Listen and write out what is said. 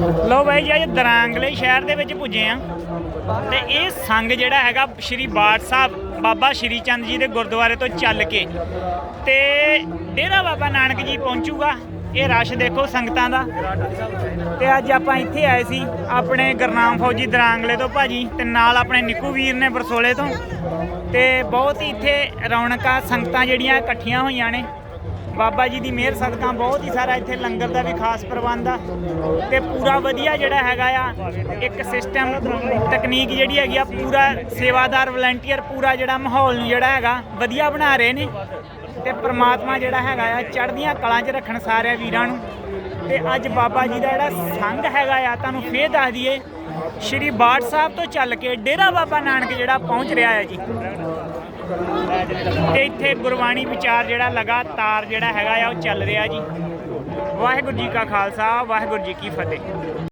ਲੋ ਬਾਈ ਜੀ, ਅੱਜ ਦਰਾਂਗਲੇ ਸ਼ਹਿਰ ਦੇ ਵਿੱਚ ਪੁੱਜੇ ਆ। ਤੇ ਇਹ ਸੰਗ ਜਿਹੜਾ ਹੈਗਾ ਸ਼੍ਰੀ ਬਾਠ ਸਾਹਿਬ, ਬਾਬਾ ਸ਼੍ਰੀ ਚੰਦ ਜੀ ਦੇ ਗੁਰਦੁਆਰੇ ਤੋਂ ਚੱਲ ਕੇ। ਤੇ ਡੇਰਾ ਬਾਬਾ ਨਾਨਕ ਜੀ ਪਹੁੰਚੂਗਾ। ਇਹ ਰਸ਼ ਦੇਖੋ ਸੰਗਤਾਂ ਦਾ। ਤੇ ਅੱਜ ਆਪਾਂ ਇੱਥੇ ਆਏ ਸੀ, ਆਪਣੇ ਗਰਨਾਮ ਫੌਜੀ ਦਰਾਂਗਲੇ ਤੋਂ ਭਾਜੀ ਤੇ ਨਾਲ ਆਪਣੇ ਨਿੱਕੂ ਵੀਰ ਨੇ ਬਰਸੋਲੇ ਤੋਂ। ਤੇ ਬਹੁਤ ਹੀ ਇੱਥੇ ਰੌਣਕਾਂ, ਸੰਗਤਾਂ ਜਿਹੜੀਆਂ ਇਕੱਠੀਆਂ ਹੋਈਆਂ ਨੇ। ਬਾਬਾ ਜੀ ਦੀ ਮਿਹਰ ਸਦਕਾ ਬਹੁਤ ਹੀ ਸਾਰਾ ਇੱਥੇ ਲੰਗਰ ਦਾ ਵੀ ਖਾਸ ਪ੍ਰਬੰਧ ਆ ਤੇ ਪੂਰਾ ਵਧੀਆ ਜਿਹੜਾ ਹੈਗਾ ਆ, ਇੱਕ ਸਿਸਟਮ ਤਕਨੀਕ ਜਿਹੜੀ ਹੈਗੀ ਆ, ਪੂਰਾ ਸੇਵਾਦਾਰ ਵਲੰਟੀਅਰ ਪੂਰਾ ਜਿਹੜਾ ਮਾਹੌਲ ਨੂੰ ਜਿਹੜਾ ਹੈਗਾ ਵਧੀਆ ਬਣਾ ਰਹੇ ਨੇ ਤੇ ਪ੍ਰਮਾਤਮਾ ਜਿਹੜਾ ਹੈਗਾ ਆ, ਚੜ੍ਹਦੀਆਂ ਕਲਾਂ 'ਚ ਰੱਖਣ ਸਾਰਿਆਂ ਵੀਰਾਂ ਨੂੰ। ਤੇ ਅੱਜ ਬਾਬਾ ਜੀ ਦਾ ਜਿਹੜਾ ਸੰਗ ਹੈਗਾ ਆ, ਤੁਹਾਨੂੰ ਫੇਰ ਦੱਸ ਦਈਏ, ਸ਼੍ਰੀ ਬਾਠ ਸਾਹਿਬ ਤੋਂ ਚੱਲ ਕੇ ਡੇਰਾ ਬਾਬਾ ਨਾਨਕ ਜਿਹੜਾ ਪਹੁੰਚ ਰਿਹਾ ਹੈ ਜੀ। ਤੇ ਇੱਥੇ ਗੁਰਬਾਣੀ ਵਿਚਾਰ ਜਿਹੜਾ ਲਗਾਤਾਰ ਜਿਹੜਾ ਹੈਗਾ ਆ, ਉਹ ਚੱਲ ਰਿਹਾ ਜੀ। ਵਾਹਿਗੁਰੂ ਜੀ ਕਾ ਖਾਲਸਾ, ਵਾਹਿਗੁਰੂ ਜੀ ਕੀ ਫਤਿਹ।